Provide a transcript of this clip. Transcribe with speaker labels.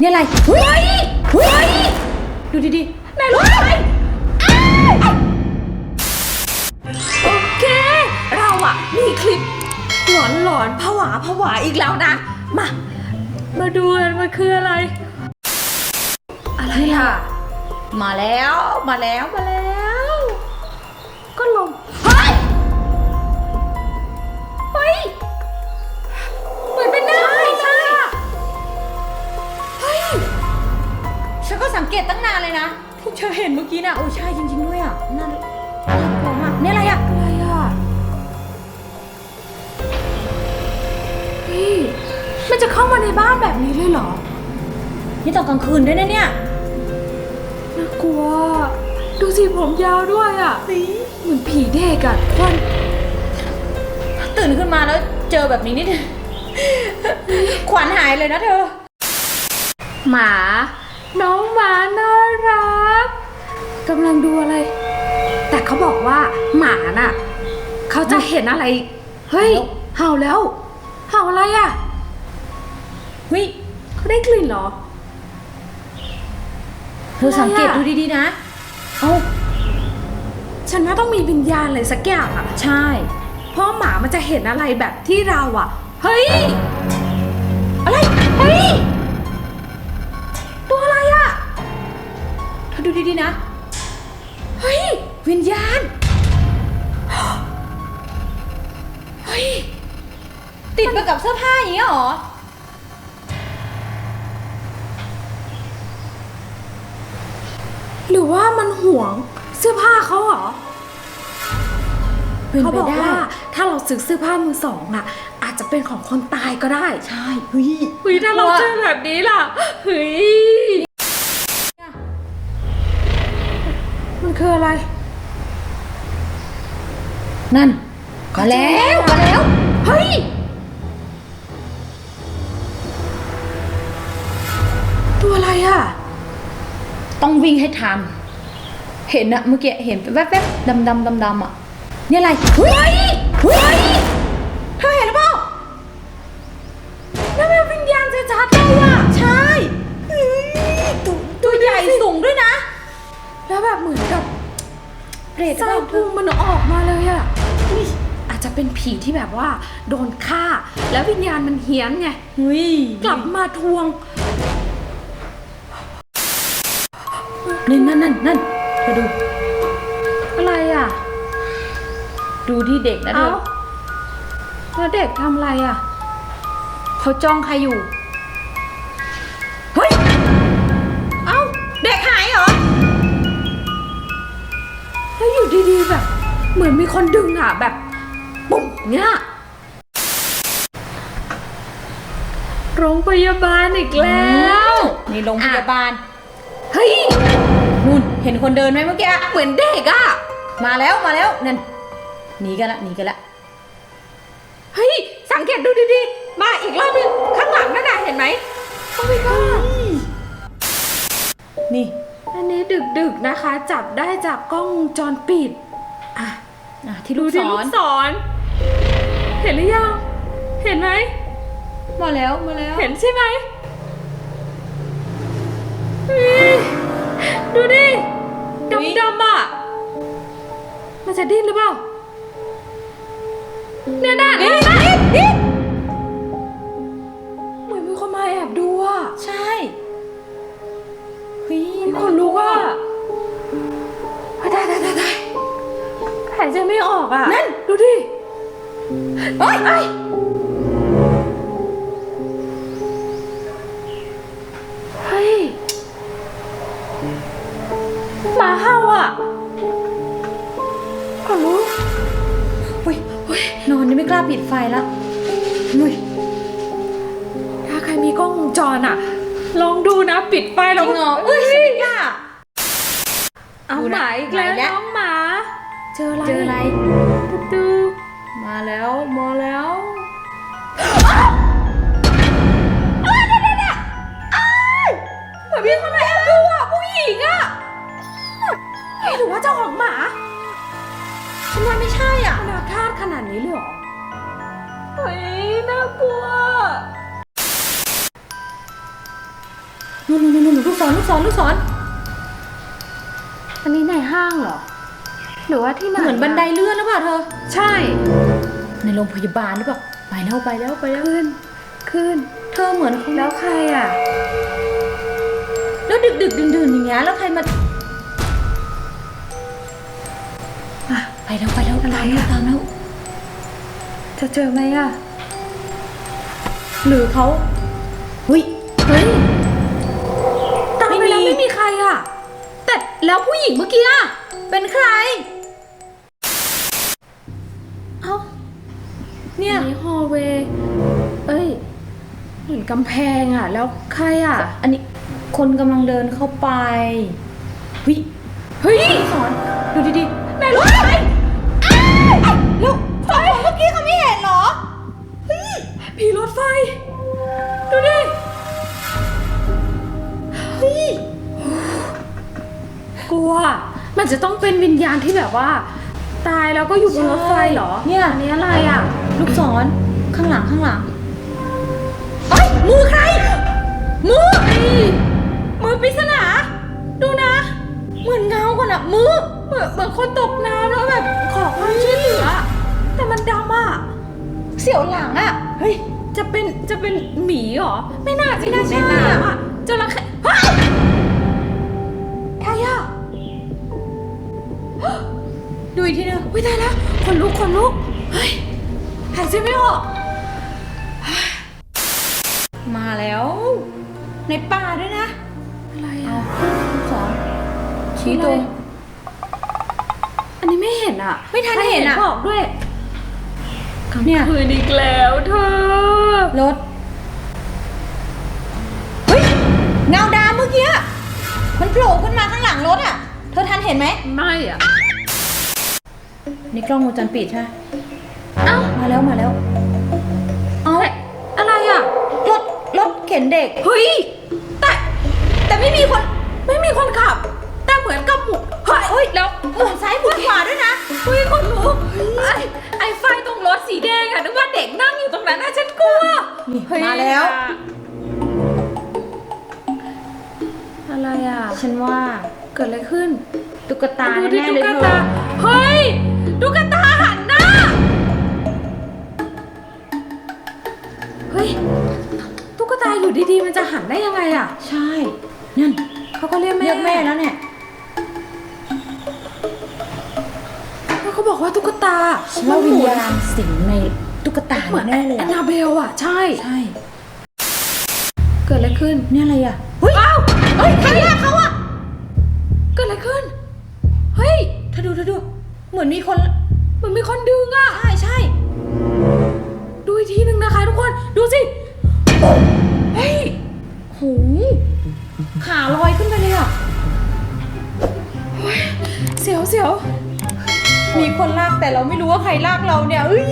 Speaker 1: นี่อะไรเฮ้ยเฮ้ยดูดีๆนายรู้ไหม
Speaker 2: โอเค เราอะมีคลิปหลอนหลอนๆผวาผวาอีกแล้วนะ มา มาดูกันมันคืออะไร อะไรอะ
Speaker 1: มาแล้วมาแล้วมาแล้ว
Speaker 2: ก็ลมเฮ้ย
Speaker 1: เฮ้ย สังเกตตั้งนานเลยนะพวกเธอเห็นเมื่อกี้นะโอ้ใช่จริง ๆ ด้วยอะน่าน่ากลัวมากนี่อะไรอะ
Speaker 2: อะไรอะพี่มันจะเข้ามาในบ้านแบบนี้เลยเหรอ
Speaker 1: นี่ตอนกลางคืนด้วยนะเนี่ย
Speaker 2: น่ากลัว ดูสิผมยาวด้วยอะเหมือนผีเด็กอะควัน
Speaker 1: ตื่นขึ้นมาแล้วเจอแบบนี้นี่ขวัญหายเลยนะเธอ
Speaker 2: หมา น้องหมาน่ารักกำลังดูอะไร แต่เขาบอกว่าหมาน่ะเขาจะเห็นอะไร เฮ้ย เห่าแล้ว เห่าอะไรอะ
Speaker 1: เฮ้ย
Speaker 2: เขาได้กลิ่นเหรอ
Speaker 1: เธอสังเกตดูดีๆนะ เอ้า
Speaker 2: ฉันว่าต้องมีวิญญาณอะไรสักอย่างอะ
Speaker 1: ใช่
Speaker 2: เพราะหมามันจะเห็นอะไรแบบที่เราอะเฮ้ย อะไร เฮ้ย
Speaker 1: ดูดีๆนะ
Speaker 2: เฮ้ย
Speaker 1: วิญญาณ
Speaker 2: เฮ้ย
Speaker 1: ติดมากับเสื้อผ้าอย่างนี้เหรอ
Speaker 2: หรือว่ามันห่วงเสื้อผ้าเขาเหรอ
Speaker 1: เป็น
Speaker 2: เขา
Speaker 1: ไป
Speaker 2: บอก
Speaker 1: ได้
Speaker 2: ว่าถ้าเราซื้อเสื้อผ้ามือสองอะอาจจะเป็นของคนตายก็ได้
Speaker 1: ใช่เฮ้ย
Speaker 2: เฮ้ยถ้าเราเจอแบบนี้ล่ะ เฮ้ย คืออะไร
Speaker 1: นั่นมาแล้วมาแล้ว
Speaker 2: เฮ้ย ตัวอะไรอะ
Speaker 1: ต้องวิ่งให้ทัน เห็นอะเมื่อกี้เห็นแวบๆดำดำดำดำๆอะนี่อะไร เฮ้ย เฮ้ยเธอเห็นหรือเปล่า
Speaker 2: นั่นเป็นวิญญาณชัดๆเลยอะ
Speaker 1: ใช่เฮ้ยตัวตัวใหญ่สูงด้วยนะ
Speaker 2: แล้วแบบเหมือนกับ
Speaker 1: เปรตหรือ
Speaker 2: ไส้
Speaker 1: เปล่า
Speaker 2: พุงมันออกมาเลยอะอุ๊ยอาจจะเป็นผีที่แบบว่า โดนฆ่า แล้ววิญญาณมันเฮี้ยนไง
Speaker 1: เฮ้ย
Speaker 2: กลับมาทวง
Speaker 1: นั่นนั่นนั่นนั่นเธอดู
Speaker 2: อะไรอะ
Speaker 1: ดูที่เด็กนะเธ
Speaker 2: เอ้า
Speaker 1: อ
Speaker 2: แล้วเด็กทำอะไรอะ
Speaker 1: เขาจ้องใครอยู่ ดี
Speaker 2: ๆแบบ เหมือนมีคนดึงอะแบบปุ๊บเนี้ยโรงพยาบาลอีกแล้ว
Speaker 1: นี่โรงพยาบาล
Speaker 2: เฮ้ย
Speaker 1: นู่นเห็นคนเดินไหมเมื่อกี้
Speaker 2: เหมือนเด็กอะ
Speaker 1: มาแล้วมาแล้วนั่นหนีกันละหนีกันละ
Speaker 2: เฮ้ย สังเกตดูดีๆ มาอีกรอบหนึงข้างหลังนั่นน่ะเห็นไหมโอ้ my god
Speaker 1: นี่
Speaker 2: อันนี้ดึกๆนะคะ จับได้จากกล้องวงจรปิด อะ
Speaker 1: อะที่
Speaker 2: ดู
Speaker 1: ลูก
Speaker 2: ที่
Speaker 1: ศ
Speaker 2: ลู
Speaker 1: ร
Speaker 2: กศรเห็นหรือยัง เห็นไหม
Speaker 1: มาแล้วมาแล้ว
Speaker 2: เห็นใช่ไหมเฮ้ยดูดิ
Speaker 1: อุ๊ย
Speaker 2: ดำๆอะ มันจะดิ้นหรือเปล่าเนี่ยน่ะ
Speaker 1: นี่
Speaker 2: เนี่ยน่ ออกอะ
Speaker 1: นั่น
Speaker 2: ดูดิ
Speaker 1: เฮ้ยเฮ้ย
Speaker 2: เฮ้ยหมาเห่าอะขนลุก
Speaker 1: เฮ้ยเฮ้ยนอนนี่ไม่กล้าปิดไฟแล้วนุ้ย
Speaker 2: ถ้าใครมีกล้องวงจรอะ ลองดูนะ ปิดไฟ
Speaker 1: จ
Speaker 2: แล้ว
Speaker 1: ริงเหรอเอ้ยฉันไม่กล้า
Speaker 2: เอา
Speaker 1: ดู
Speaker 2: ห
Speaker 1: นะ
Speaker 2: มาอีกแล้ว
Speaker 1: มาแล้ว
Speaker 2: น้องหมาเจออะไร
Speaker 1: เจออะไร
Speaker 2: ประตู
Speaker 1: มาแล้วมาแล้ว
Speaker 2: เหมือนมีคนมาแอบดูอะผู้หญิงอะเฮ้ยหรือว่าเจ้าของหมา
Speaker 1: ฉันว่าไม่ใช่อะ
Speaker 2: อนาคาตขนาดนี้เลยเหรอเฮ้ยน่ากลัว
Speaker 1: นู่นนู่นนู่นลูกศรลูกศรลูกศร
Speaker 2: อันนี้ในห้างเหรอ หรือว่าที่ไหน
Speaker 1: เหมือนบันไดเลื่อนหรือเปล่าเธอ
Speaker 2: ใช่
Speaker 1: ในโรงพยาบาลหรือเปล่าไปแล้วไปแล้วไปแล้ว
Speaker 2: ขึ้น ขึ้น
Speaker 1: เธอเหมือนเขา
Speaker 2: แล้วใครอะ
Speaker 1: แล้วดึกดึกดื่นดื่นอย่างเงี้ยแล้วใครมาอะไปแล้วไปแล้ว
Speaker 2: อะไร
Speaker 1: ตามแล้ว
Speaker 2: อะ
Speaker 1: ตามแล้ว
Speaker 2: จะเจอไหมอะ
Speaker 1: หรือเขาเฮ้ย
Speaker 2: เฮ้ยตามไป
Speaker 1: ไม่
Speaker 2: แล้ว
Speaker 1: มี
Speaker 2: ไม่มีใครอะ แต่แล้วผู้หญิงเมื่อกี้อะ
Speaker 1: เป็นใคร เนี่ย
Speaker 2: อันนี้ฮอลเวย์เอ้ย เหมือนกำแพงอะ แล้วใครอะ
Speaker 1: อันนี้คนกำลังเดินเข้าไปเฮ้ย
Speaker 2: เฮ้ย
Speaker 1: สอนดูดีๆแม่รู้ไหมอ้าวแล้วสองคนเมื่อกี้เขาไม่เห็นเหรอเฮ้ย
Speaker 2: ผีรถไฟ ดูดิ
Speaker 1: เฮ้ย
Speaker 2: กลัว มันจะต้องเป็นวิญญาณที่แบบว่า ตายแล้วก็อยู่บนรถไฟเหรอ
Speaker 1: เนี่ย
Speaker 2: อันนี้อะไรอะ
Speaker 1: ลูกศรข้างหลังข้างหลังเอ้ยมือใคร มือมือปริศนาดูนะ เหมือนเงาก่อนอะมือ
Speaker 2: เหมือนเหมือนคนตกน้ำแล้วแบบขอความช่วยเหลือแต่มันดำอะ
Speaker 1: เสียวหลังอะเฮ้ย
Speaker 2: จะเป็นจะเป็นหมีเหรอ ไม่น่าจะ
Speaker 1: ไม่น่าใช่
Speaker 2: อยู่ในน้ำอะจระเข้เฮ้ยใครอะ
Speaker 1: ดูอีกทีนึง
Speaker 2: วิตายแล้วคนลุกคนลุก เฮ้ยหายใจไม่ออก
Speaker 1: มาแล้ว ในป่าด้วยนะ
Speaker 2: อะไร
Speaker 1: เอา
Speaker 2: อะ
Speaker 1: ลูกศรชี้ตรง
Speaker 2: อันนี้ไม่เห็นอะ
Speaker 1: ไม่ทันเห็นอะ
Speaker 2: ใครบอกด้วย
Speaker 1: เนี่ย
Speaker 2: คืนอีกแล้วเธอ
Speaker 1: รถ เฮ้ย เงาดำเมื่อกี้อะมันโผล่ขึ้นมาข้างหลังรถอะเธอทันเห็นไหม
Speaker 2: ไม่อะ
Speaker 1: นี่กล้องวงจรปิดใช่ไหม
Speaker 2: เอ้า
Speaker 1: มาแล้วมาแล้วเอา
Speaker 2: อะไรอะ
Speaker 1: รถรถเข็นเด็ก
Speaker 2: เฮ้ย แต่
Speaker 1: แต่ไม่มีคน
Speaker 2: ไม่มีคนขับ แต่เหมือนกับหมุนเฮ้ย
Speaker 1: เฮ้ย
Speaker 2: แล้ว
Speaker 1: หมุนซ้ายหมุนขวาด้วยนะ
Speaker 2: เฮ้ยคนลุกไอ้ไอ้ไฟตรงรถสีแดงอะนึกว่าเด็กนั่งอยู่ตรงนั้นนะฉันกลัว
Speaker 1: นี่
Speaker 2: เฮ้ย
Speaker 1: มาแล้ว
Speaker 2: อะไรอะ
Speaker 1: ฉันว่า
Speaker 2: เกิดอะไรขึ้น
Speaker 1: ตุ๊กตา
Speaker 2: ดูดิ
Speaker 1: แน่ๆ
Speaker 2: ตุ๊
Speaker 1: เลย
Speaker 2: ก
Speaker 1: เธ
Speaker 2: ตา
Speaker 1: อ
Speaker 2: เฮ้ย ตุ๊กตาหันหน้า เฮ้ย ตุ๊กตาอยู่ดีๆ มันจะหันได้ยังไงอะ
Speaker 1: ใช่ นั่น
Speaker 2: เขาก็เรียกแม่
Speaker 1: เรียกแม่แล้วเนี่ย
Speaker 2: แล้วเขาบอกว่าตุ๊กตา
Speaker 1: ฉันว่าวิญญาณสิงในตุ๊กตา
Speaker 2: เหมือน
Speaker 1: แน่เลย
Speaker 2: แอ
Speaker 1: อะ
Speaker 2: นนาเบลอะ ใช่
Speaker 1: ใช่
Speaker 2: เกิดอะไรขึ้น
Speaker 1: เนี่ยอะไรอะเฮ้ย
Speaker 2: อ้าว
Speaker 1: เฮ้ยใครลากเขาอะ
Speaker 2: เกิดอะไรขึ้น เฮ้ย
Speaker 1: เธอดูเธอดู เหมือนมีคน
Speaker 2: เหมือนมีคนดึงอะ
Speaker 1: ใช่ใช่
Speaker 2: ดูอีกทีหนึ่งนะคะทุกคนดูสิ
Speaker 1: เฮ้ยโหขาลอยขึ้นไปเลยอะ
Speaker 2: เสียวเสียว
Speaker 1: มีคนลากแต่เราไม่รู้ว่าใครลากเราเนี่ยเอ้ย